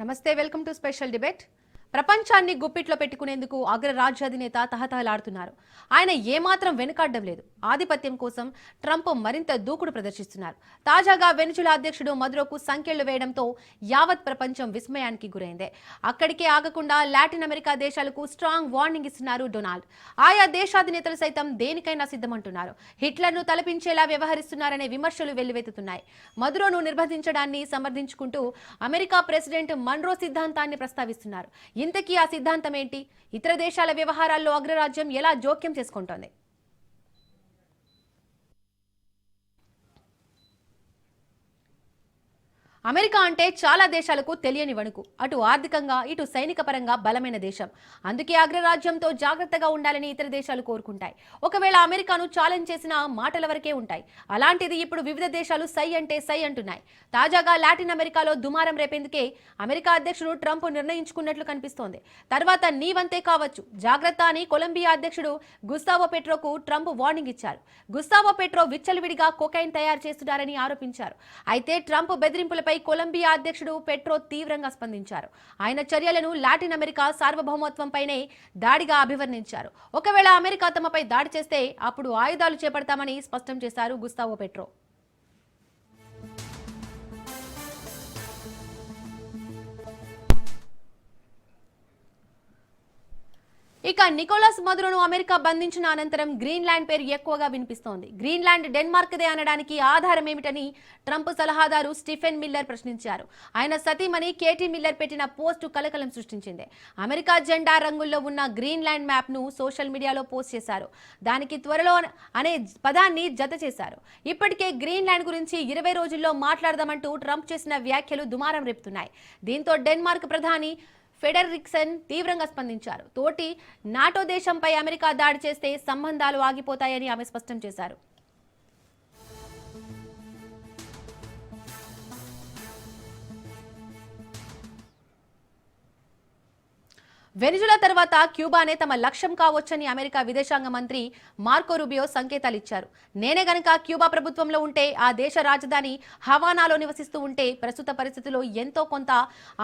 నమస్తే welcome to special debate. ప్రపంచాన్ని గుప్పిట్లో పెట్టుకునేందుకు అగ్ర రాజ్యాధినేత తహతహలాడుతున్నారు. ఆయన ఏమాత్రం వెనుకాడడం లేదు. ఆధిపత్యం కోసం ట్రంప్ మరింత దూకుడు ప్రదర్శిస్తున్నారు. తాజాగా వెనుచుల అధ్యక్షుడు మదురోకు సంఖ్యలు వేయడంతో యావత్ ప్రపంచం విస్మయానికి గురైంది. అక్కడికే ఆగకుండా లాటిన్ అమెరికా దేశాలకు స్ట్రాంగ్ వార్నింగ్ ఇస్తున్నారు డొనాల్డ్. ఆయా దేశాధినేతలు సైతం దేనికైనా సిద్ధమంటున్నారు. హిట్లర్ను తలపించేలా వ్యవహరిస్తున్నారనే విమర్శలు వెల్లువెత్తుతున్నాయి. మదురోను నిర్బంధించడాన్ని సమర్థించుకుంటూ అమెరికా ప్రెసిడెంట్ మన్రో సిద్ధాంతాన్ని ప్రస్తావిస్తున్నారు. ఇంతకీ ఆ సిద్ధాంతం ఏంటి ఇతర దేశాల వ్యవహారాల్లో అగ్రరాజ్యం ఎలా జోక్యం చేసుకుంటోంది? అమెరికా అంటే చాలా దేశాలకు తెలియని వణుకు. అటు ఆర్థికంగా ఇటు సైనిక పరంగా బలమైన దేశం. అందుకే అగ్రరాజ్యంతో జాగ్రత్తగా ఉండాలని ఇతర దేశాలు కోరుకుంటాయి. ఒకవేళ అమెరికాను ఛాలెంజ్ చేసిన మాటల వరకే ఉంటాయి. అలాంటిది ఇప్పుడు వివిధ దేశాలు సై అంటే సై అంటున్నాయి. తాజాగా లాటిన్ అమెరికాలో దుమారం రేపేందుకే అమెరికా అధ్యక్షుడు ట్రంప్ నిర్ణయించుకున్నట్లు కనిపిస్తోంది. తర్వాత నీవంతే కావచ్చు. జాగ్రత్త అని కొలంబియా అధ్యక్షుడు గుస్తావో పెట్రోకు ట్రంప్ వార్నింగ్ ఇచ్చారు. గుస్తావో పెట్రో విచ్చలవిడిగా కొకైన్ తయారు చేస్తున్నారని ఆరోపించారు. అయితే ట్రంప్ బెదిరింపులపై కొలంబియా అధ్యక్షుడు పెట్రో తీవ్రంగా స్పందించారు. ఆయన చర్యలను లాటిన్ అమెరికా సార్వభౌమత్వంపైనే దాడిగా అభివర్ణించారు. ఒకవేళ అమెరికా తమపై దాడి చేస్తే అప్పుడు ఆయుధాలు చేపడతామని స్పష్టం చేశారు గుస్తావో పెట్రో. ఇక నికోలస్ మదురును అమెరికా బంధించిన అనంతరం గ్రీన్లాండ్ పేరు ఎక్కువగా వినిపిస్తోంది. గ్రీన్లాండ్ డెన్మార్క్దే అనడానికి ఆధారం ఏమిటని ట్రంప్ సలహాదారు స్టీఫెన్ మిల్లర్ ప్రశ్నించారు. ఆయన సతీమణి కేటీ మిల్లర్ పెట్టిన పోస్టు కలకలం సృష్టించింది. అమెరికా జెండా రంగుల్లో ఉన్న గ్రీన్లాండ్ మ్యాప్ను సోషల్ మీడియాలో పోస్ట్ చేశారు. దానికి త్వరలో అనే పదాన్ని జత చేశారు. ఇప్పటికే గ్రీన్లాండ్ గురించి ఇరవై రోజుల్లో మాట్లాడదామంటూ ట్రంప్ చేసిన వ్యాఖ్యలు దుమారం రేపుతున్నాయి. దీంతో డెన్మార్క్ ప్రధాని ఫెడరిక్సన్ తీవ్రంగా స్పందించారు. తోటి నాటో దేశంపై అమెరికా దాడి చేస్తే సంబంధాలు ఆగిపోతాయని ఆమె స్పష్టం చేశారు. వెనిజులా తర్వాత క్యూబానే తమ లక్ష్యం కావచ్చని అమెరికా విదేశాంగ మంత్రి మార్కో రూబియో సంకేతాలు ఇచ్చారు నేనే గనక క్యూబా ప్రభుత్వంలో ఉంటే ఆ దేశ రాజధాని హవానాలో నివసిస్తూ ఉంటే ప్రస్తుత పరిస్థితుల్లో ఎంతో కొంత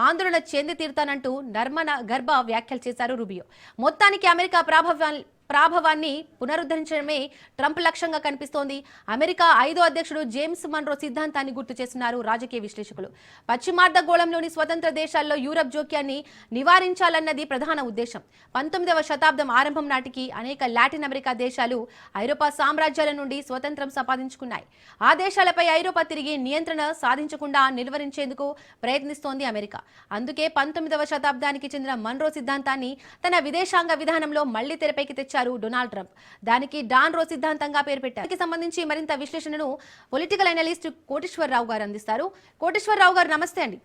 ఆందోళన చెంది తీరుతానంటూ నర్మన గర్భ వ్యాఖ్యలు చేశారు రూబియో. మొత్తానికి అమెరికా ప్రాభవ్యం ప్రాభవాన్ని పునరుద్ధరించడమే ట్రంప్ లక్ష్యంగా కనిపిస్తోంది. అమెరికా ఐదో అధ్యక్షుడు జేమ్స్ మన్రో సిద్ధాంతాన్ని గుర్తు చేస్తున్నారు రాజకీయ విశ్లేషకులు. పశ్చిమార్ధ గోళంలోని స్వతంత్ర దేశాల్లో యూరప్ జోక్యాన్ని నివారించాలన్నది ప్రధాన ఉద్దేశం. పంతొమ్మిదవ శతాబ్దం ఆరంభం నాటికి అనేక లాటిన్ అమెరికా దేశాలు ఐరోపా సామ్రాజ్యాల నుండి స్వతంత్రం సంపాదించుకున్నాయి. ఆ దేశాలపై ఐరోపా తిరిగి నియంత్రణ సాధించకుండా నిలువరించేందుకు ప్రయత్నిస్తోంది అమెరికా. అందుకే పంతొమ్మిదవ శతాబ్దానికి చెందిన మన్రో సిద్ధాంతాన్ని తన విదేశాంగ విధానంలో మళ్ళీ తెరపైకి తెచ్చారు. Donald Trump. దానికి డాన్ రో సిద్ధాంతంగా పేరు పెట్టారు. దీనికి సంబంధించి మరింత విశ్లేషణను పొలిటికల్ అనలిస్ట్ కోటేశ్వరరావు గారు అందిస్తారు. కోటేశ్వరరావు గారు నమస్తే అండి.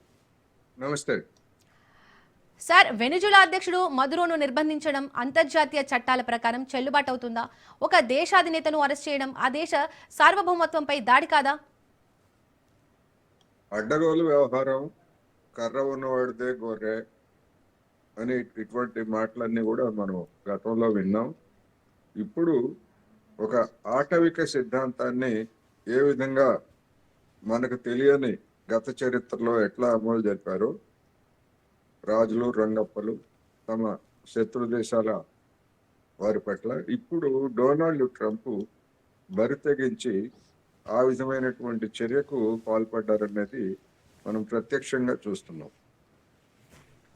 నమస్తే. సార్ వెనుజులా అధ్యక్షుడు మదురోను నిర్బంధించడం అంతర్జాతీయ చట్టాల ప్రకారం చెల్లుబాటు అవుతుందా ఒక దేశాధినేతను అరెస్ట్ చేయడం ఆ దేశ సార్వభౌమత్వంపై దాడి కాదా? అడ్డగోలు వ్యవహారం కర్ర ఉన్నవాడితే గొర్రె అని ఇటువంటి మాటలన్నీ కూడా మనం గతంలో విన్నాం. ఇప్పుడు ఒక ఆటవిక సిద్ధాంతాన్ని ఏ విధంగా మనకు తెలియని గత చరిత్రలో ఎట్లా అమలు జరిపారో రాజులు రంగప్పలు తమ శత్రు దేశాల వారి పట్ల ఇప్పుడు డొనాల్డ్ ట్రంప్ బరి తెగించి ఆ విధమైనటువంటి చర్యకు పాల్పడ్డారనేది మనం ప్రత్యక్షంగా చూస్తున్నాం.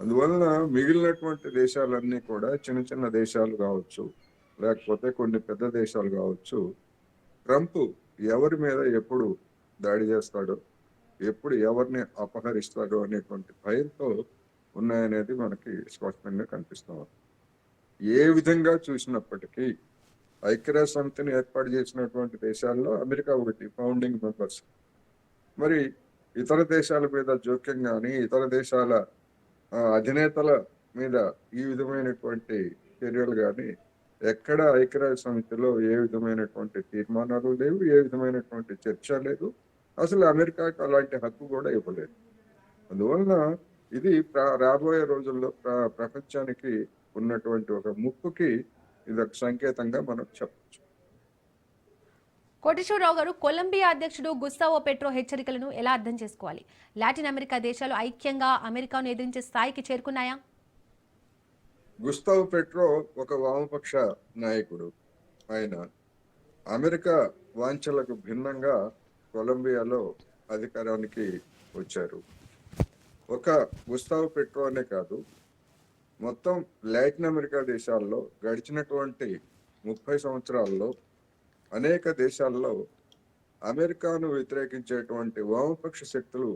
అందువలన మిగిలినటువంటి దేశాలన్నీ కూడా చిన్న చిన్న దేశాలు కావచ్చు లేకపోతే కొన్ని పెద్ద దేశాలు కావచ్చు ట్రంప్ ఎవరి మీద ఎప్పుడు దాడి చేస్తాడో ఎప్పుడు ఎవరిని అపహరిస్తాడో అనేటువంటి భయంతో ఉన్నాయనేది మనకి స్పష్టంగా కనిపిస్తుంది ఏ విధంగా చూసినప్పటికీ ఐక్యరాజ్య సమితిని ఏర్పాటు చేసినటువంటి దేశాల్లో అమెరికా ఒకటి ఫౌండింగ్ మెంబర్స్. మరి ఇతర దేశాల మీద జోక్యం కానీ ఇతర దేశాల అధినేతల మీద ఈ విధమైనటువంటి చర్యలు కానీ ఎక్కడ ఐక్యరాజ్య సమితిలో ఏ విధమైనటువంటి తీర్మానాలు లేవు ఏ విధమైనటువంటి చర్చ లేదు. అసలు అమెరికాకు అలాంటి హక్కు కూడా ఇవ్వలేదు. అందువలన ఇది రాబోయే రోజుల్లో ప్ర- ప్రపంచానికి ఉన్నటువంటి ఒక ముప్పుకి ఇది ఒక సంకేతంగా మనం చెప్పాలి కోటేశ్వరరావు గారు కొలంబియా అధ్యక్షుడు గుస్తావో పెట్రో హెచ్చరికలను ఎలా అర్థం చేసుకోవాలి? లాటిన్ అమెరికా దేశాలు ఐక్యంగా అమెరికాను ఎదిరించే స్థాయికి చేరుకున్నాయా? గుస్తావ్ పెట్రో ఒక వామపక్ష నాయకుడు. ఆయన అమెరికా వాంఛలకు భిన్నంగా కొలంబియాలో అధికారానికి వచ్చారు. ఒక గుస్తావ్ పెట్రో అనే కాదు మొత్తం లాటిన్ అమెరికా దేశాల్లో గడిచినటువంటి ముప్పై సంవత్సరాల్లో అనేక దేశాల్లో అమెరికాను వ్యతిరేకించేటువంటి వామపక్ష శక్తులు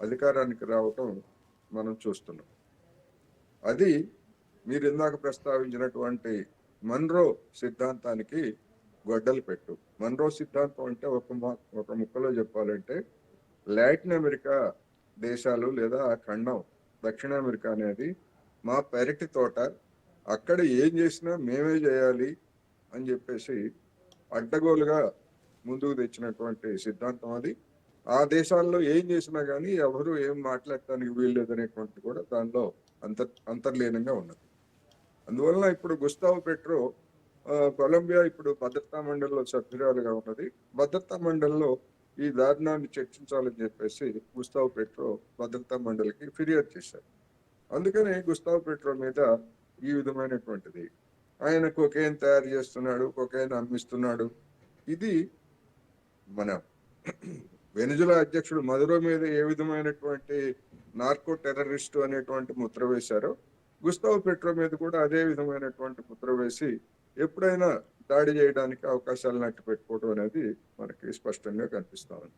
అధికారానికి రావటం మనం చూస్తున్నాం. అది మీరు ఇందాక ప్రస్తావించినటువంటి మన్రో సిద్ధాంతానికి గొడ్డలు పెట్టు. మన్రో సిద్ధాంతం అంటే ఒక ఒక ముక్కలో చెప్పాలంటే లాటిన్ అమెరికా దేశాలు లేదా ఆ ఖండం దక్షిణ అమెరికా అనేది మా పెరటి తోట. అక్కడ ఏం చేసినా మేమే చేయాలి అని చెప్పేసి అడ్డగోలుగా ముందుకు తెచ్చినటువంటి సిద్ధాంతం అది. ఆ దేశాల్లో ఏం చేసినా కానీ ఎవరు ఏం మాట్లాడటానికి వీల్లేదు అనేటువంటి కూడా దానిలో అంతర్ అంతర్లీనంగా ఉన్నది. అందువలన ఇప్పుడు గుస్తావ్ పెట్రో కొలంబియా ఇప్పుడు భద్రతా మండలిలో సభ్యురాలుగా ఉన్నది. భద్రతా మండలిలో ఈ దారుణాన్ని చర్చించాలని చెప్పేసి గుస్తావ్ పెట్రో భద్రతా మండలికి ఫిర్యాదు చేశారు. అందుకని గుస్తావ్ పెట్రో మీద ఈ విధమైనటువంటిది ఆయన కొకేన్ తయారు చేస్తున్నాడు కొకేన్ అమ్మిస్తున్నాడు. ఇది మన వెనుజుల అధ్యక్షుడు మధురో మీద ఏ విధమైనటువంటి నార్కో టెర్రరిస్టు అనేటువంటి ముద్ర వేశారో గుస్తావ్ పెట్రో మీద కూడా అదే విధమైనటువంటి ముద్ర వేసి ఎప్పుడైనా దాడి చేయడానికి అవకాశాలు నట్టు పెట్టుకోవడం అనేది మనకి స్పష్టంగా కనిపిస్తా ఉంది.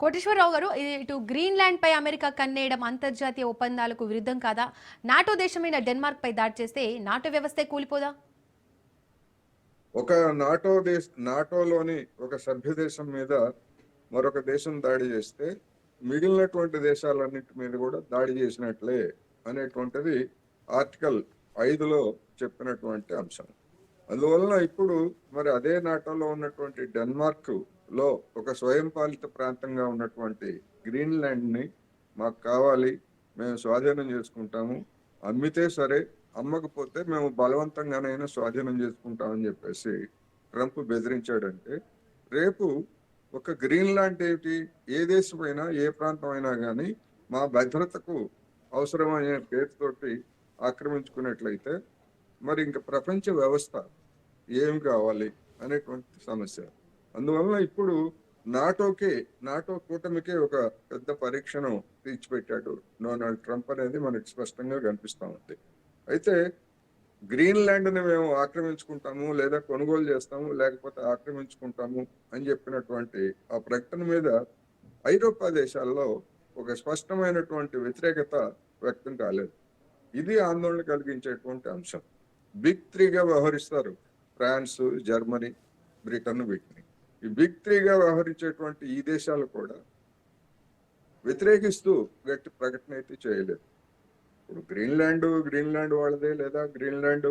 కోటేశ్వరరావు గారు ఇటు గ్రీన్లాండ్ పై అమెరికా కన్నేయడం అంతర్జాతీయ ఒప్పందాలకు విరుద్ధం కాదా? నాటో దేశమైన డెన్మార్క్ పై దాడి చేస్తే నాటో వ్యవస్థే కూలిపోదా? ఒక నాటో దేశ నాటోలోని ఒక సభ్య దేశం మీద మరొక దేశం దాడి చేస్తే మిగిలినటువంటి దేశాలన్నిటి మీద కూడా దాడి చేసినట్లే అనేటువంటిది ఆర్టికల్ ఐదులో చెప్పినటువంటి అంశం. అందువలన ఇప్పుడు మరి అదే నాటోలో ఉన్నటువంటి డెన్మార్క్లో ఒక స్వయం పాలిత ప్రాంతంగా ఉన్నటువంటి గ్రీన్లాండ్ని మాకు కావాలి మేము స్వాధీనం చేసుకుంటాము. అమ్మితే సరే అమ్మకపోతే మేము బలవంతంగానైనా స్వాధీనం చేసుకుంటామని చెప్పేసి ట్రంప్ బెదిరించాడంటే రేపు ఒక గ్రీన్లాండ్ ఏమిటి ఏ దేశమైనా ఏ ప్రాంతం అయినా కానీ మా భద్రతకు అవసరమైన పేరుతోటి ఆక్రమించుకున్నట్లయితే మరి ఇంకా ప్రపంచ వ్యవస్థ ఏం కావాలి అనేటువంటి సమస్య. అందువలన ఇప్పుడు నాటోకే నాటో కూటమికే ఒక పెద్ద పరీక్షను తీర్చిపెట్టాడు డొనాల్డ్ ట్రంప్ అనేది మనకి స్పష్టంగా కనిపిస్తూ ఉంది. అయితే గ్రీన్లాండ్ని మేము ఆక్రమించుకుంటాము లేదా కొనుగోలు చేస్తాము లేకపోతే ఆక్రమించుకుంటాము అని చెప్పినటువంటి ఆ ప్రకటన మీద ఐరోపా దేశాల్లో ఒక స్పష్టమైనటువంటి వ్యతిరేకత వ్యక్తం కాలేదు. ఇది ఆందోళన కలిగించేటువంటి అంశం. బిగ్ త్రీగా వ్యవహరిస్తారు. ఫ్రాన్స్ జర్మనీ బ్రిటన్ వీటిని. ఈ బిగ్ త్రీగా వ్యవహరించేటువంటి ఈ దేశాలు కూడా వ్యతిరేకిస్తూ గట్టి ప్రకటన అయితే చేయలేదు. ఇప్పుడు గ్రీన్లాండ్ గ్రీన్లాండ్ వాళ్ళదే లేదా గ్రీన్లాండ్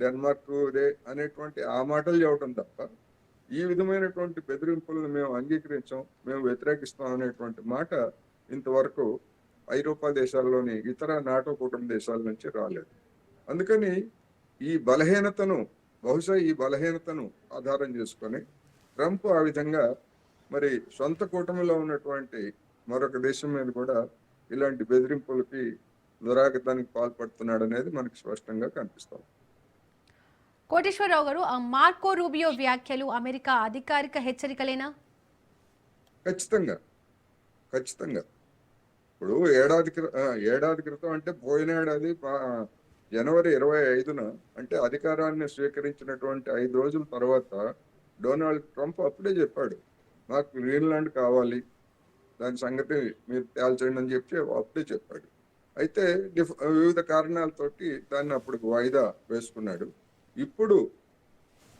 డెన్మార్క్ దే అనేటువంటి ఆ మాటలు చెప్పడం తప్ప ఈ విధమైనటువంటి బెదిరింపులను మేము అంగీకరించాం మేము వ్యతిరేకిస్తాం అనేటువంటి మాట ఇంతవరకు ఐరోపా దేశాల్లోని ఇతర నాటో కుటుంబ దేశాల నుంచి రాలేదు. అందుకని ఈ బలహీనతను బహుశా ఈ బలహీనతను ఆధారం చేసుకొని ట్రంప్ ఆ విధంగా మరి సొంత కూటమిలో ఉన్నటువంటి మరొక దేశం మీద కూడా ఇలాంటి బెదిరింపులకి దురాగతానికి పాల్పడుతున్నాడు అనేది మనకి స్పష్టంగా కనిపిస్తాం కోటేశ్వరరావు గారు ఆ మార్కో రూబియో వ్యాఖ్యలు అమెరికా అధికారిక హెచ్చరికలేనా? ఖచ్చితంగా. ఖచ్చితంగా. ఇప్పుడు ఏడాది ఏడాది క్రితం అంటే పోయిన ఏడాది జనవరి ఇరవై ఐదున అంటే అధికారాన్ని స్వీకరించినటువంటి ఐదు రోజుల తర్వాత డొనాల్డ్ ట్రంప్ అప్పుడే చెప్పాడు నాకు గ్రీన్లాండ్ కావాలి దాని సంగతి మీరు తేల్చండి అని చెప్పి అప్పుడే చెప్పాడు. అయితే డిఫ్ వివిధ కారణాలతోటి దాన్ని అప్పుడు వాయిదా వేసుకున్నాడు. ఇప్పుడు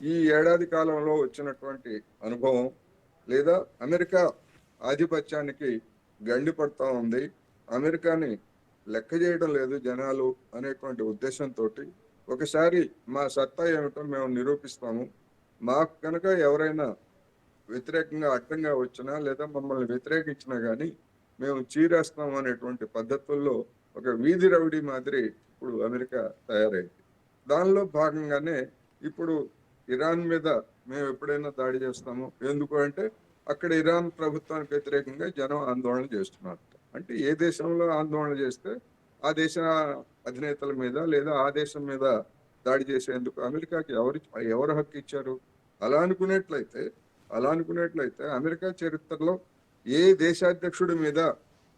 ఈ ఏడాది కాలంలో వచ్చినటువంటి అనుభవం లేదా అమెరికా ఆధిపత్యానికి గండి పడతా ఉంది. అమెరికాని లెక్క చేయడం లేదు జనాలు అనేటువంటి ఉద్దేశంతో ఒకసారి మా సత్తా ఏమిటో మేము నిరూపిస్తాము. మాకు కనుక ఎవరైనా వ్యతిరేకంగా అడ్డంగా వచ్చినా లేదా మమ్మల్ని వ్యతిరేకించినా కానీ మేము చీరేస్తాం అనేటువంటి పద్ధతుల్లో ఒక వీధి రౌడీ మాదిరి ఇప్పుడు అమెరికా తయారైంది. దానిలో భాగంగానే ఇప్పుడు ఇరాన్ మీద మేము ఎప్పుడైనా దాడి చేస్తాము. ఎందుకు అంటే అక్కడ ఇరాన్ ప్రభుత్వానికి వ్యతిరేకంగా జనం ఆందోళన చేస్తున్నారు. అంటే ఏ దేశంలో ఆందోళన చేస్తే ఆ దేశ అధినేతల మీద లేదా ఆ దేశం మీద దాడి చేసేందుకు అమెరికాకి ఎవరు ఎవరు హక్కు ఇచ్చారు? అలా అనుకునేట్లయితే అలా అనుకునేట్లయితే అమెరికా చరిత్రలో ఏ దేశాధ్యక్షుడి మీద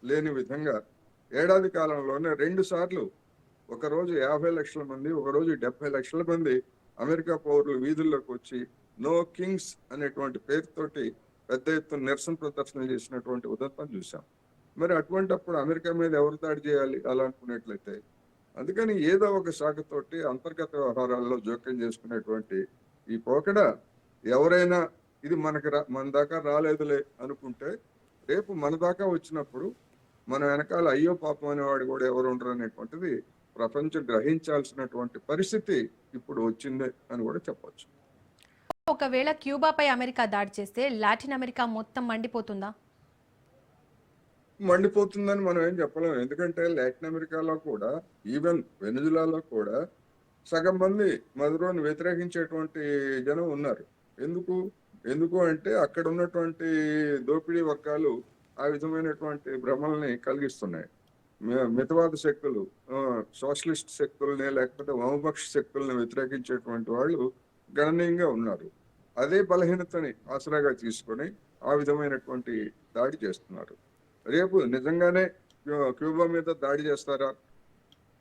లేని విధంగా ఏడాది కాలంలోనే రెండు సార్లు ఒక రోజు యాభై లక్షల మంది ఒక రోజు డెబ్బై లక్షల మంది అమెరికా పౌరులు వీధుల్లోకి వచ్చి నో కింగ్స్ అనేటువంటి పేరుతోటి పెద్ద ఎత్తున నిరసన ప్రదర్శన చేసినటువంటి ఉదంతం చూసాం మరి అటువంటప్పుడు అమెరికా మీద ఎవరు దాడి చేయాలి? అలా అనుకున్నట్లయితే అందుకని ఏదో ఒక శాఖతోటి అంతర్గత వ్యవహారాల్లో జోక్యం చేసుకునేటువంటి ఈ పోకడ ఎవరైనా ఇది మనకి రా మన దాకా రాలేదులే అనుకుంటే రేపు మన దాకా వచ్చినప్పుడు మన వెనకాల అయ్యో పాపం అనేవాడు కూడా ఎవరు ఉండరు అనేటువంటిది ప్రపంచం గ్రహించాల్సినటువంటి పరిస్థితి ఇప్పుడు వచ్చింది అని కూడా చెప్పవచ్చు ఒకవేళ క్యూబాపై అమెరికా దాడి చేస్తే లాటిన్ అమెరికా మొత్తం మండిపోతుందా? మండిపోతుందని మనం ఏం చెప్పలేము ఎందుకంటే లాటిన్ అమెరికాలో కూడా ఈవెన్ వెనుజులాలో కూడా సగం మంది మధురోని వ్యతిరేకించేటువంటి జనం ఉన్నారు. ఎందుకు? ఎందుకు అంటే అక్కడ ఉన్నటువంటి దోపిడీ వర్గాలు ఆ విధమైనటువంటి భ్రమల్ని కలిగిస్తున్నాయి. మితవాద శక్తులు సోషలిస్ట్ శక్తుల్ని లేకపోతే వామపక్ష శక్తుల్ని వ్యతిరేకించేటువంటి వాళ్ళు గణనీయంగా ఉన్నారు. అదే బలహీనతని ఆసరాగా తీసుకొని ఆ విధమైనటువంటి దాడి చేస్తున్నారు. రేపు నిజంగానే క్యూబా మీద దాడి చేస్తారా?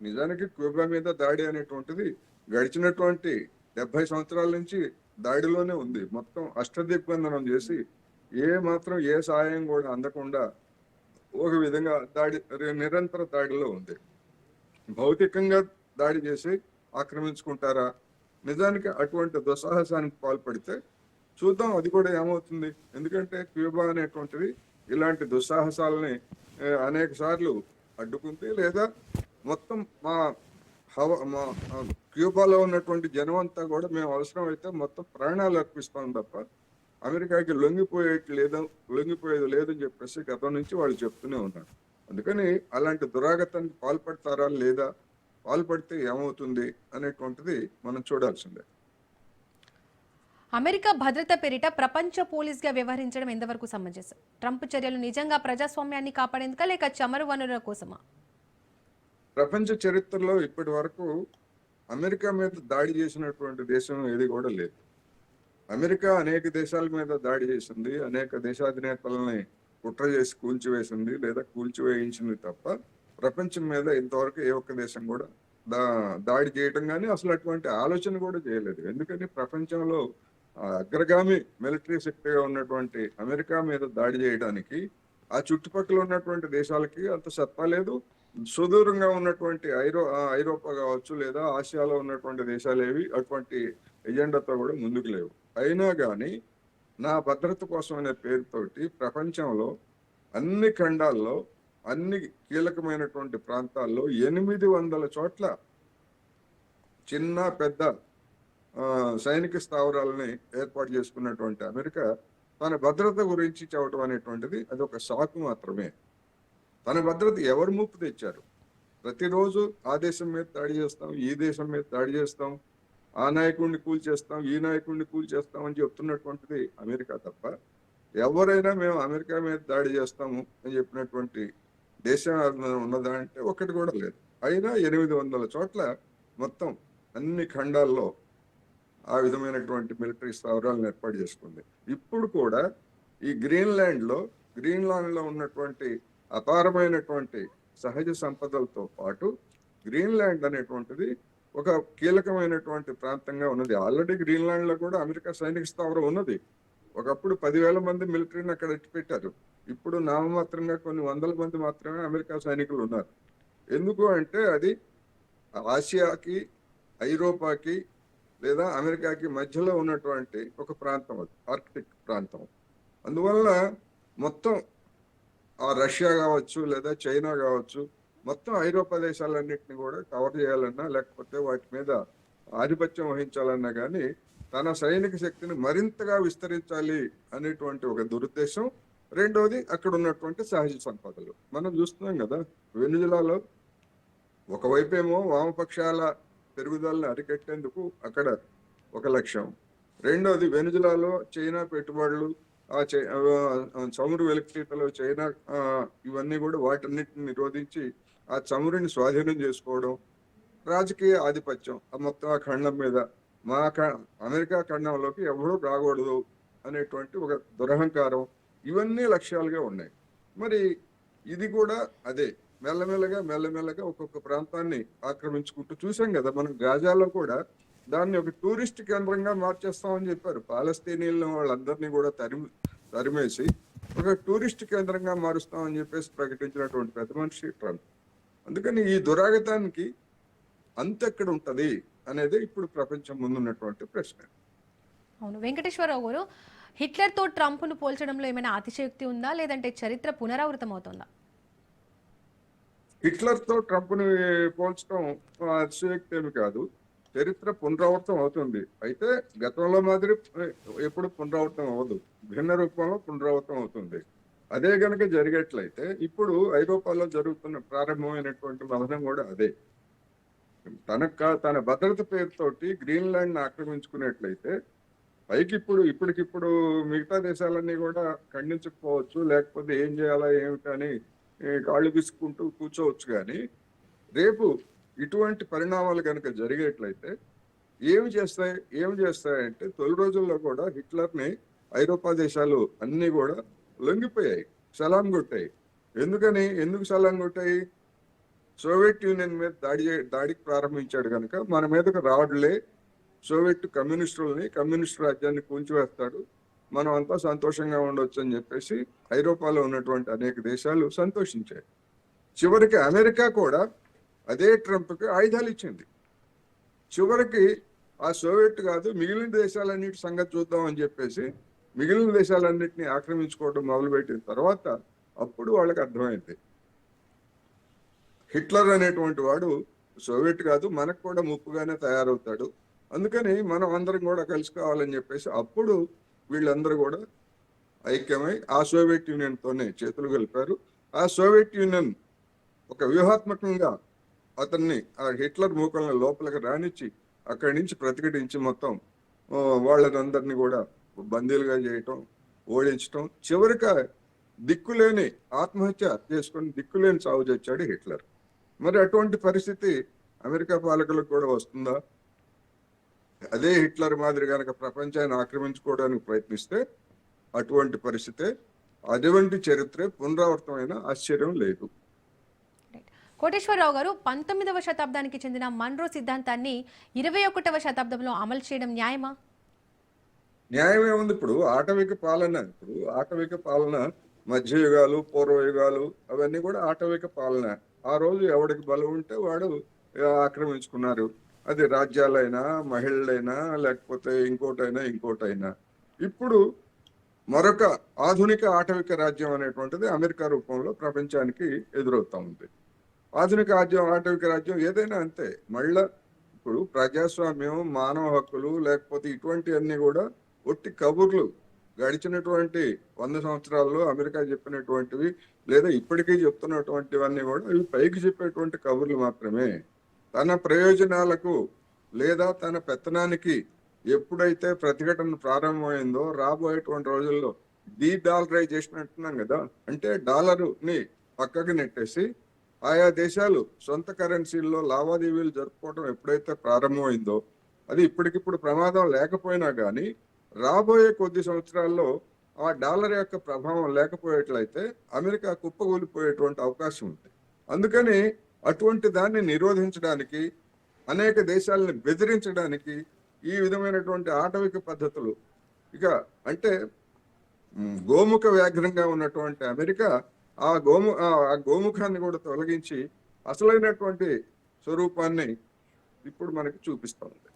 నిజానికి క్యూబా మీద దాడి అనేటువంటిది గడిచినటువంటి డెబ్బై సంవత్సరాల నుంచి దాడిలోనే ఉంది. మొత్తం అష్టదిగ్బంధనం చేసి ఏ మాత్రం ఏ సహాయం కూడా అందకుండా ఒక విధంగా దాడి నిరంతర దాడిలో ఉంది. భౌతికంగా దాడి చేసి ఆక్రమించుకుంటారా? నిజానికి అటువంటి దుస్సాహసానికి పాల్పడితే చూద్దాం అది కూడా ఏమవుతుంది? ఎందుకంటే క్యూబా అనేటువంటిది ఇలాంటి దుస్సాహసాలని అనేక సార్లు అడ్డుకుంది లేదా మొత్తం మా హవ మా క్యూబాలో ఉన్నటువంటి జనం అంతా కూడా మేము అవసరం అయితే మొత్తం ప్రాణాలు అర్పిస్తాం తప్ప అమెరికాకి లొంగిపోయేది లేదా లొంగిపోయేది లేదని చెప్పేసి గతం నుంచి వాళ్ళు చెప్తూనే ఉన్నారు. అందుకని అలాంటి దురాగతానికి పాల్పడతారా లేదా? పాల్పడితే ఏమవుతుంది అనేటువంటిది మనం చూడాల్సిందే. అమెరికా భద్రత పేరిట ప్రపంచ పోలీస్గా వ్యవహరించడం ఎంతవరకు సమంజసం? ట్రంప్ చర్యలు నిజంగా ప్రజాస్వామ్యాన్ని కాపాడేందుక లేక చమరు వనరుల కోసమా? ప్రపంచ చరిత్రలో ఇప్పటి వరకు అమెరికా మీద దాడి చేసినటువంటి దేశం ఏది కూడా లేదు. అమెరికా అనేక దేశాల మీద దాడి చేసింది అనేక దేశాధినేతలని కుట్ర చేసి కూల్చివేసింది లేదా కూల్చివేయించింది తప్ప ప్రపంచం మీద ఇంతవరకు ఏ ఒక్క దేశం కూడా దా దాడి చేయటం కానీ అసలు అటువంటి ఆలోచన కూడా చేయలేదు. ఎందుకని ప్రపంచంలో అగ్రగామి మిలిటరీ శక్తిగా ఉన్నటువంటి అమెరికా మీద దాడి చేయడానికి ఆ చుట్టుపక్కల ఉన్నటువంటి దేశాలకి అంత సత్తా లేదు. సుదూరంగా ఉన్నటువంటి ఐరో ఐరోపా కావచ్చు లేదా ఆసియాలో ఉన్నటువంటి దేశాలు ఏవి అటువంటి ఎజెండాతో కూడా ముందుకు లేవు. అయినా కానీ నా భద్రత కోసం అనే పేరుతోటి ప్రపంచంలో అన్ని ఖండాల్లో అన్ని కీలకమైనటువంటి ప్రాంతాల్లో ఎనిమిది వందల చోట్ల చిన్న పెద్ద సైనిక స్థావరాలని ఏర్పాటు చేసుకున్నటువంటి అమెరికా తన భద్రత గురించి చెప్పడం అనేటువంటిది అది ఒక సాకు మాత్రమే. తన భద్రత ఎవరు ముప్పు తెచ్చారు? ప్రతిరోజు ఆ దేశం మీద దాడి చేస్తాం ఈ దేశం మీద దాడి చేస్తాం ఆ నాయకుడిని కూల్చేస్తాం ఈ నాయకుడిని కూల్చేస్తాం అని చెప్తున్నటువంటిది అమెరికా తప్ప ఎవరైనా మేము అమెరికా మీద దాడి చేస్తాము అని చెప్పినటువంటి దేశం ఉన్నదా అంటే ఒకటి కూడా లేదు. అయినా ఎనిమిది వందల చోట్ల మొత్తం అన్ని ఖండాల్లో ఆ విధమైనటువంటి మిలిటరీ స్థావరాలను ఏర్పాటు చేసుకుంది. ఇప్పుడు కూడా ఈ గ్రీన్లాండ్లో గ్రీన్లాండ్లో ఉన్నటువంటి అపారమైనటువంటి సహజ సంపదలతో పాటు గ్రీన్లాండ్ అనేటువంటిది ఒక కీలకమైనటువంటి ప్రాంతంగా ఉన్నది. ఆల్రెడీ గ్రీన్లాండ్లో కూడా అమెరికా సైనిక స్థావరం ఉన్నది. ఒకప్పుడు పదివేల మంది మిలిటరీని అక్కడ పెట్టారు ఇప్పుడు నామమాత్రంగా కొన్ని వందల మంది మాత్రమే అమెరికా సైనికులు ఉన్నారు. ఎందుకు అంటే అది ఆసియాకి ఐరోపాకి లేదా అమెరికాకి మధ్యలో ఉన్నటువంటి ఒక ప్రాంతం అది ఆర్కిటిక్ ప్రాంతం. అందువల్ల మొత్తం ఆ రష్యా కావచ్చు లేదా చైనా కావచ్చు మొత్తం ఐరోపా దేశాలన్నింటినీ కూడా కవర్ చేయాలన్నా లేకపోతే వాటి మీద ఆధిపత్యం వహించాలన్నా కానీ తన సైనిక శక్తిని మరింతగా విస్తరించాలి అనేటువంటి ఒక దురుద్దేశం. రెండవది అక్కడ ఉన్నటువంటి సహజ సంపదలు. మనం చూస్తున్నాం కదా వెనుజులాలో ఒకవైపేమో వామపక్షాల పెరుగుదలను అరికట్టేందుకు అక్కడ ఒక లక్ష్యం. రెండోది వెనుజులాలో చైనా పెట్టుబడులు ఆ చై- చమురు వెలికితీతలో చైనా ఇవన్నీ కూడా వాటన్నిటిని నిరోధించి ఆ చమురుని స్వాధీనం చేసుకోవడం రాజకీయ ఆధిపత్యం. ఆ మొత్తం ఆ ఖండం మీద మా ఖ- అమెరికా ఖండంలోకి ఎవరూ రాకూడదు అనేటువంటి ఒక దురహంకారం. ఇవన్నీ లక్ష్యాలుగా ఉన్నాయి. మరి ఇది కూడా అదే. మెల్లమెల్లగా మెల్లమెల్లగా ఒక్కొక్క ప్రాంతాన్ని ఆక్రమించుకుంటూ చూసాం కదా. మనం గాజాలో కూడా దాన్ని ఒక టూరిస్ట్ కేంద్రంగా మార్చేస్తామని చెప్పారు. పాలస్తీనియన్ వాళ్ళందరినీ కూడా తరిమి తరిమేసి ఒక టూరిస్ట్ కేంద్రంగా మారుస్తామని చెప్పేసి ప్రకటించినటువంటి పెద్ద మనిషి ట్రంప్. అందుకని ఈ దురాగతానికి అంత ఎక్కడ ఉంటది అనేది ఇప్పుడు ప్రపంచం ముందున్నటువంటి ప్రశ్న. అవును. వెంకటేశ్వరరావు గారు హిట్లర్తో ట్రంప్ను పోల్చడంలో ఏమైనా అతిశయోక్తి ఉందా? లేదంటే చరిత్ర పునరావృతం అవుతుందా హిట్లర్తో ట్రంప్ని పోల్చడం అతిశయోక్తి ఏమి కాదు. చరిత్ర పునరావృతం అవుతుంది. అయితే గతంలో మాదిరి ఎప్పుడు పునరావృతం అవ్వదు. భిన్న రూపంలో పునరావృతం అవుతుంది. అదే గనక జరిగేట్లయితే ఇప్పుడు ఐరోపాలో జరుగుతున్న ప్రారంభమైనటువంటి మదనం కూడా అదే. తన కా- తన భద్రత పేరుతోటి గ్రీన్లాండ్ ఆక్రమించుకున్నట్లయితే పైకి ఇప్పుడు ఇప్పటికిప్పుడు మిగతా దేశాలన్నీ కూడా ఖండించకపోవచ్చు. లేకపోతే ఏం చేయాలా ఏమిటని కాళ్ళు విసుకుంటూ కూర్చోవచ్చు కానీ రేపు ఇటువంటి పరిణామాలు కనుక జరిగేట్లయితే ఏమి చేస్తాయి ఏమి చేస్తాయంటే తొలి రోజుల్లో కూడా హిట్లర్ని ఐరోపా దేశాలు అన్ని కూడా లొంగిపోయాయి సలాం కొట్టాయి. ఎందుకని? ఎందుకు సలాం కొట్టాయి? సోవియట్ యూనియన్ మీద దాడి దాడికి ప్రారంభించాడు కనుక మన మీదకు రావడలే సోవియట్ కమ్యూనిస్టులని కమ్యూనిస్ట్ రాజ్యాన్ని కూల్చివేస్తాడు. మనం అంతా సంతోషంగా ఉండొచ్చు అని చెప్పేసి ఐరోపాలో ఉన్నటువంటి అనేక దేశాలు సంతోషించాయి. చివరికి అమెరికా కూడా అదే ట్రంప్కి ఆయుధాలు ఇచ్చింది. చివరికి ఆ సోవియట్ కాదు మిగిలిన దేశాలన్నిటి సంగతి చూద్దాం అని చెప్పేసి మిగిలిన దేశాలన్నింటినీ ఆక్రమించుకోవడం మొదలుపెట్టిన తర్వాత అప్పుడు వాళ్ళకి అర్థమైంది. హిట్లర్ అనేటువంటి వాడు సోవియట్ కాదు మనకు కూడా ముప్పుగానే తయారవుతాడు. అందుకని మనం అందరం కూడా కలుసుకోవాలని చెప్పేసి అప్పుడు వీళ్ళందరూ కూడా ఐక్యమై ఆ సోవియట్ యూనియన్తోనే చేతులు కలిపారు. ఆ సోవియట్ యూనియన్ ఒక వ్యూహాత్మకంగా అతన్ని ఆ హిట్లర్ మూకలను లోపలికి రానిచ్చి అక్కడి నుంచి ప్రతిఘటించి మొత్తం ఆ, వాళ్ళనందరినీ కూడా బందీలుగా చేయటం ఓడించటం చివరిగా దిక్కులేని ఆత్మహత్య చేసుకొని దిక్కులేని సాగు చేచ్చాడు హిట్లర్. మరి అటువంటి పరిస్థితి అమెరికా పాలకులకు కూడా వస్తుందా? అదే హిట్లర్ మాదిరి కనుక ప్రపంచాన్ని ఆక్రమించుకోవడానికి ప్రయత్నిస్తే అటువంటి పరిస్థితే అటువంటి చరిత్ర పునరావృతమైన ఆశ్చర్యం లేదు. కోటేశ్వరరావు గారు పంతొమ్మిదవ శతాబ్దానికి చెందిన మన్రో సిద్ధాంతాన్ని ఇరవై ఒకటవ శతాబ్దంలో అమలు చేయడం న్యాయమా? న్యాయం ఏముంది ఇప్పుడు? ఆటవిక పాలన. ఇప్పుడు ఆటవిక పాలన మధ్యయుగాలు పూర్వయుగాలు అవన్నీ కూడా ఆటవిక పాలన. ఆ రోజు ఎవడికి బలం ఉంటే వాడు ఆక్రమించుకున్నారు. అది రాజ్యాలైనా మహిళలైనా లేకపోతే ఇంకోటైనా ఇంకోటైనా. ఇప్పుడు మరొక ఆధునిక ఆటవిక రాజ్యం అనేటువంటిది అమెరికా రూపంలో ప్రపంచానికి ఎదురవుతా ఉంది. ఆధునిక రాజ్యం ఆటవిక రాజ్యం ఏదైనా అంతే. మళ్ళా ఇప్పుడు ప్రజాస్వామ్యం మానవ హక్కులు లేకపోతే ఇటువంటివన్నీ కూడా ఒట్టి కబుర్లు గడిచినటువంటి వంద సంవత్సరాల్లో అమెరికా చెప్పినటువంటివి లేదా ఇప్పటికీ చెప్తున్నటువంటివన్నీ కూడా ఇవి పైకి చెప్పేటువంటి కబుర్లు మాత్రమే. తన ప్రయోజనాలకు లేదా తన పెత్తనానికి ఎప్పుడైతే ప్రతిఘటన ప్రారంభమైందో రాబోయేటువంటి రోజుల్లో డీ డాలరైజేషన్ అంటున్నాం కదా. అంటే డాలరుని పక్కకి నెట్టేసి ఆయా దేశాలు సొంత కరెన్సీల్లో లావాదేవీలు జరుపుకోవడం ఎప్పుడైతే ప్రారంభమైందో అది ఇప్పటికిప్పుడు ప్రమాదం లేకపోయినా కానీ రాబోయే కొద్ది సంవత్సరాల్లో ఆ డాలర్ యొక్క ప్రభావం లేకపోయేట్లయితే అమెరికా కుప్పకూలిపోయేటువంటి అవకాశం ఉంది. అందుకని అటువంటి దాన్ని నిరోధించడానికి అనేక దేశాలను బెదిరించడానికి ఈ విధమైనటువంటి ఆటవిక పద్ధతులు. ఇక అంటే గోముఖ వ్యాఘ్రంగా ఉన్నటువంటి అమెరికా ఆ గోము ఆ గోముఖాన్ని కూడా తొలగించి అసలైనటువంటి స్వరూపాన్ని ఇప్పుడు మనకి చూపిస్తా ఉంది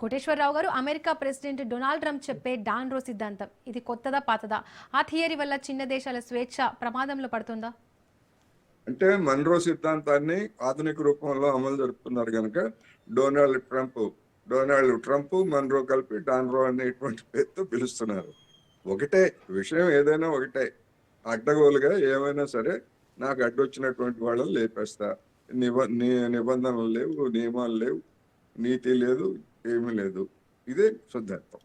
Koteswara Rao garu America president Donald Trump చెప్పే డాన్ రో సిద్ధాంతం ఇది కొత్తదా పాతదా? ఆ థియరీ వల్ల చిన్న దేశాల స్వేచ్ఛ ప్రమాదంలో పడుతుందా? అంటే మన్రో సిద్ధాంతాన్ని ఆధునిక రూపంలో అమలు జరుపుతున్నారు కనుక Donald Trump Donald Trump Monroe కలిపి డాన్రో అనేటువంటి పేరుతో పిలుస్తున్నారు. ఒకటే విషయం ఏదైనా ఒకటే. అడ్డగోలుగా ఏమైనా సరే నాకు అడ్డొచ్చినటువంటి వాళ్ళని లేపేస్తా. నిబ నిబంధనలు లేవు నియమాలు లేవు నీతి లేదు ఏమీ లేదు. ఇదే శుద్ధార్థం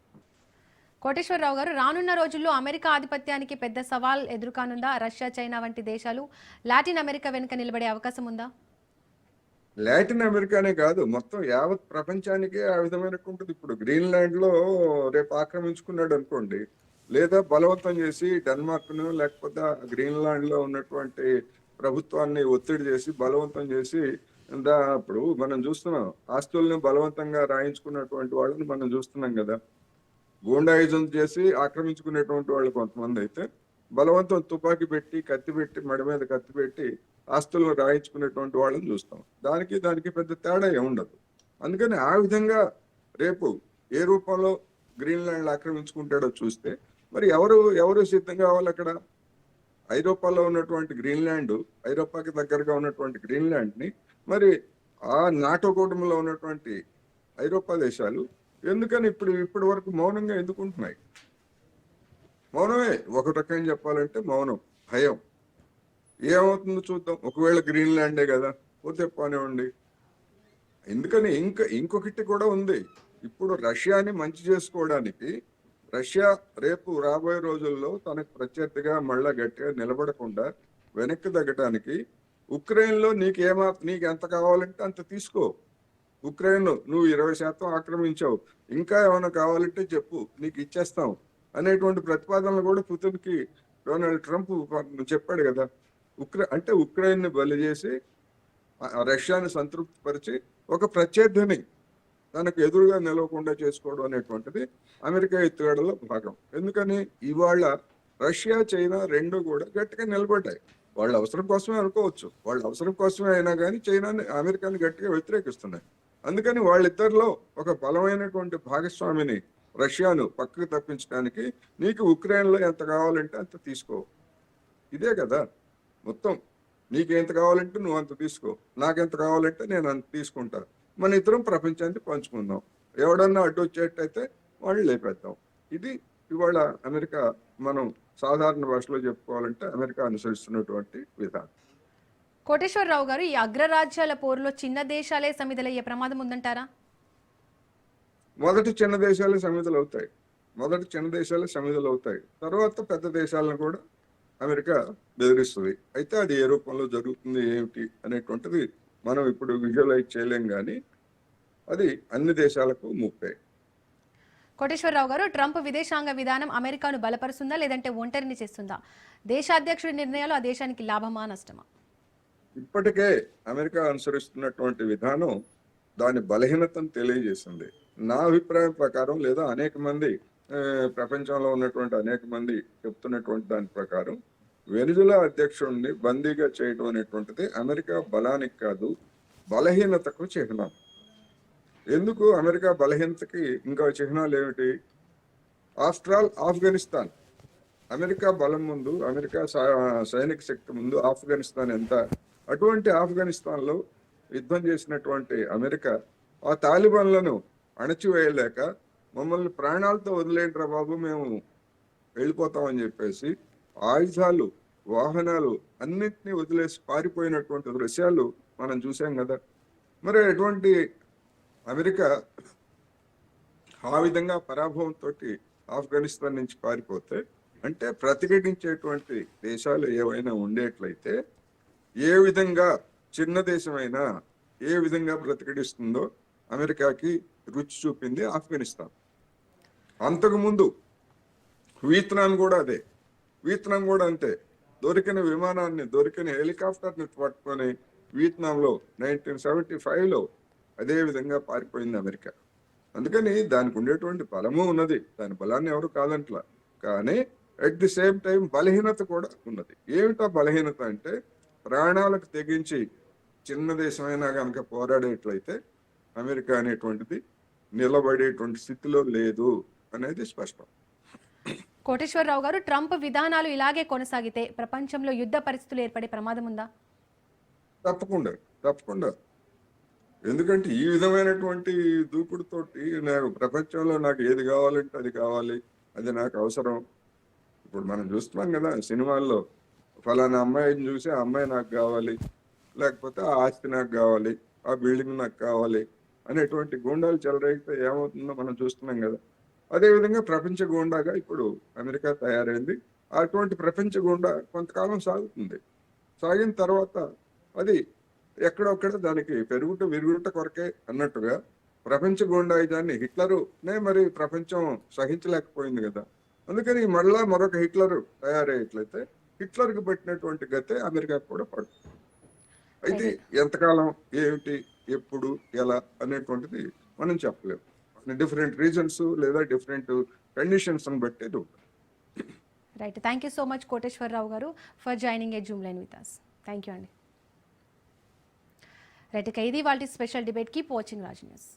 కోటేశ్వరరావు గారు రానున్న రోజుల్లో అమెరికా ఆధిపత్యానికి పెద్ద సవాల్ ఎదుర్కానుందా? రష్యా చైనా వంటి దేశాలు లాటిన్ అమెరికా వెనుక నిలబడే అవకాశం ఉందా? లాటిన్ అమెరికానే కాదు మొత్తం యావత్ ప్రపంచానికే ఆ విధమైనటువంటిది ఇప్పుడు గ్రీన్లాండ్లో రేపు ఆక్రమించుకున్నాడు అనుకోండి లేదా బలవంతం చేసి డెన్మార్క్ను లేకపోతే గ్రీన్లాండ్లో ఉన్నటువంటి ప్రభుత్వాన్ని ఒత్తిడి చేసి బలవంతం చేసి ఇప్పుడు మనం చూస్తున్నాం ఆస్తుల్ని బలవంతంగా రాయించుకున్నటువంటి వాళ్ళని మనం చూస్తున్నాం కదా. గూండాయిజం చేసి ఆక్రమించుకునేటువంటి వాళ్ళు కొంతమంది అయితే బలవంతం తుపాకీ పెట్టి కత్తి పెట్టి మెడ మీద కత్తి పెట్టి ఆస్తులను రాయించుకునేటువంటి వాళ్ళని చూస్తాం. దానికి దానికి పెద్ద తేడా ఏముండదు అందుకని ఆ విధంగా రేపు ఏ రూపంలో గ్రీన్లాండ్ ఆక్రమించుకుంటాడో చూస్తే మరి ఎవరు ఎవరు సిద్ధం కావాలి అక్కడ? ఐరోపాలో ఉన్నటువంటి గ్రీన్లాండ్ ఐరోపాకి దగ్గరగా ఉన్నటువంటి గ్రీన్లాండ్ని మరి ఆ నాటో కూటమిలో ఉన్నటువంటి ఐరోపా దేశాలు ఎందుకని ఇప్పుడు ఇప్పటి వరకు మౌనంగా ఎందుకు ఉంటున్నాయి మౌనమే. ఒక రకం చెప్పాలంటే మౌనం భయం. ఏమవుతుందో చూద్దాం. ఒకవేళ గ్రీన్ ల్యాండే కదా పోతే పోనివ్వండి. ఎందుకని ఇంకా ఇంకొకటి కూడా ఉంది. ఇప్పుడు రష్యాని మంచి చేసుకోవడానికి రష్యా రేపు రాబోయే రోజుల్లో తనకు ప్రత్యర్థిగా మళ్ళా గట్టిగా నిలబడకుండా వెనక్కి తగ్గటానికి ఉక్రెయిన్లో నీకు ఏమా నీకు ఎంత కావాలంటే అంత తీసుకో. ఉక్రెయిన్ నువ్వు ఇరవై శాతం ఆక్రమించావు. ఇంకా ఏమైనా కావాలంటే చెప్పు నీకు ఇచ్చేస్తాం అనేటువంటి ప్రతిపాదనలు కూడా పుతిన్కి డొనాల్డ్ ట్రంప్ చెప్పాడు కదా. ఉక్రెయిన్ అంటే ఉక్రెయిన్ని బలి చేసి రష్యాని సంతృప్తిపరిచి ఒక ప్రత్యర్థిని తనకు ఎదురుగా నిలవకుండా చేసుకోవడం అనేటువంటిది అమెరికా ఎత్తుగడలో భాగం. ఎందుకని? ఇవాళ రష్యా చైనా రెండు కూడా గట్టిగా నిలబడ్డాయి. వాళ్ళ అవసరం కోసమే అనుకోవచ్చు. వాళ్ళ అవసరం కోసమే అయినా కానీ చైనాని అమెరికాని గట్టిగా వ్యతిరేకిస్తున్నాయి. అందుకని వాళ్ళిద్దరిలో ఒక బలమైనటువంటి భాగస్వామిని రష్యాను పక్కకు తప్పించడానికి నీకు ఉక్రెయిన్లో ఎంత కావాలంటే అంత తీసుకో. ఇదే కదా. మొత్తం నీకు ఎంత కావాలంటే నువ్వు అంత తీసుకో. నాకెంత కావాలంటే నేను అంత తీసుకుంటా. మన ఇద్దరం ప్రపంచాన్ని పంచుకుందాం. ఎవడన్నా అడ్డు వచ్చేటైతే వాళ్ళు లేపేద్దాం. ఇది ఇవాళ అమెరికా మనం సాధారణ భాషలో చెప్పుకోవాలంటే అమెరికా అనుసరిస్తున్నటువంటి విధానం. కోటేశ్వరరావు గారు ఈ అగ్రరాజ్యాల పోరులో చిన్న దేశాలే సమిధలయ్యే ప్రమాదం ఉందంటారా? మొదటి చిన్న దేశాలే సమిధులు అవుతాయి మొదటి చిన్న దేశాలే సమిధులు అవుతాయి తర్వాత పెద్ద దేశాలను కూడా అమెరికా బెదిరిస్తుంది. అయితే అది ఏ రూపంలో జరుగుతుంది ఏమిటి అనేటువంటిది మనం ఇప్పుడు విజువలైజ్ చేయలేం కానీ అది అన్ని దేశాలకు ముప్పే. కోటేశ్వరరావు గారు ట్రంప్ విదేశాంగ విధానం అమెరికాను బలపరుస్తుందా లేదంటే ఒంటరిని చేస్తుందా? దేశాధ్యక్షుడి నిర్ణయాలు ఆ దేశానికి లాభమా నష్టమా? ఇప్పటికే అమెరికా అనుసరిస్తున్నటువంటి విధానం దాని బలహీనతను తెలియజేసింది. నా అభిప్రాయం ప్రకారం లేదా అనేక మంది ప్రపంచంలో ఉన్నటువంటి అనేక మంది చెప్తున్నటువంటి దాని ప్రకారం వెనుజులా అధ్యక్షుడిని బందీగా చేయడం అనేటువంటిది అమెరికా బలానికి కాదు బలహీనతకు చిహ్నం. ఎందుకు అమెరికా బలహీనతకి ఇంకా చిహ్నాలు ఏమిటి? After all Afghanistan. అమెరికా బలం ముందు అమెరికా సైనిక శక్తి ముందు ఆఫ్ఘనిస్తాన్ ఎంత అటువంటి ఆఫ్ఘనిస్తాన్లో యుద్ధం చేసినటువంటి అమెరికా ఆ తాలిబాన్లను అణచివేయలేక మమ్మల్ని ప్రాణాలతో వదిలేంట్రా బాబు మేము వెళ్ళిపోతామని చెప్పేసి ఆయుధాలు వాహనాలు అన్నిటినీ వదిలేసి పారిపోయినటువంటి దృశ్యాలు మనం చూసాం కదా. మరి ఎటువంటి అమెరికా ఆ విధంగా పరాభవంతో ఆఫ్ఘనిస్తాన్ నుంచి పారిపోతే అంటే ప్రతిఘటించేటువంటి దేశాలు ఏవైనా ఉండేట్లయితే ఏ విధంగా చిన్న దేశమైనా ఏ విధంగా బ్రతికడిస్తుందో అమెరికాకి రుచి చూపింది ఆఫ్ఘనిస్తాన్. అంతకుముందు వియత్నాం కూడా అదే. వియత్నాం కూడా అంతే. దొరికిన విమానాన్ని దొరికిన హెలికాప్టర్ని పట్టుకొని వియత్నాంలో నైన్టీన్ సెవెంటీ ఫైవ్లో అదే విధంగా పారిపోయింది అమెరికా. అందుకని దానికి ఉండేటువంటి బలము ఉన్నది. దాని బలాన్ని ఎవరు కాదంట్లా. కానీ అట్ ది సేమ్ టైం బలహీనత కూడా ఉన్నది. ఏమిటా బలహీనత అంటే ప్రాణాలకు తెగించి చిన్న దేశమైనా కనుక పోరాడేట్లయితే అమెరికా అనేటువంటిది నిలబడేటువంటి స్థితిలో లేదు అనేది స్పష్టం. కోటేశ్వరరావు గారు ట్రంప్ విధానాలు ఇలాగే కొనసాగితే ప్రపంచంలో యుద్ధ పరిస్థితులు ఏర్పడే ప్రమాదం ఉందా? తప్పకుండా తప్పకుండా. ఎందుకంటే ఈ విధమైనటువంటి దూకుడుతోటి నాకు ప్రపంచంలో నాకు ఏది కావాలంటే అది కావాలి అది నాకు అవసరం. ఇప్పుడు మనం చూస్తున్నాం కదా సినిమాల్లో ఫలానా అమ్మాయిని చూసి ఆ అమ్మాయి నాకు కావాలి లేకపోతే ఆ ఆస్తి నాకు కావాలి ఆ బిల్డింగ్ నాకు కావాలి అనేటువంటి గూండాలు చెలరేగితే ఏమవుతుందో మనం చూస్తున్నాం కదా. అదేవిధంగా ప్రపంచ గూండాగా ఇప్పుడు అమెరికా తయారైంది. అటువంటి ప్రపంచ గుండా కొంతకాలం సాగుతుంది. సాగిన తర్వాత అది ఎక్కడొక్కడ దానికి పెరుగుట విరుగుట కొరకే అన్నట్టుగా ప్రపంచ గూండాయుధాన్ని హిట్లరునే మరి ప్రపంచం సహించలేకపోయింది కదా. అందుకని మళ్ళా మరొక హిట్లరు తయారయ్యేట్లయితే హిట్లర్కి పెట్టినటువంటి గతే అమెరికాకు కూడా పడుతుంది అయితే ఎంతకాలం ఏమిటి ఎప్పుడు ఎలా అనేటువంటిది మనం చెప్పలేము డిఫరెంట్ రీజన్స్ లేదా డిఫరెంట్ కండిషన్స్ ఉంటుంది. Right. Thank you so much Koteswara Rao garu for joining a zoom line with us thank you అండి. రైట్ ఇక ఇది వాళ్ళ special debate keep watching Raj news.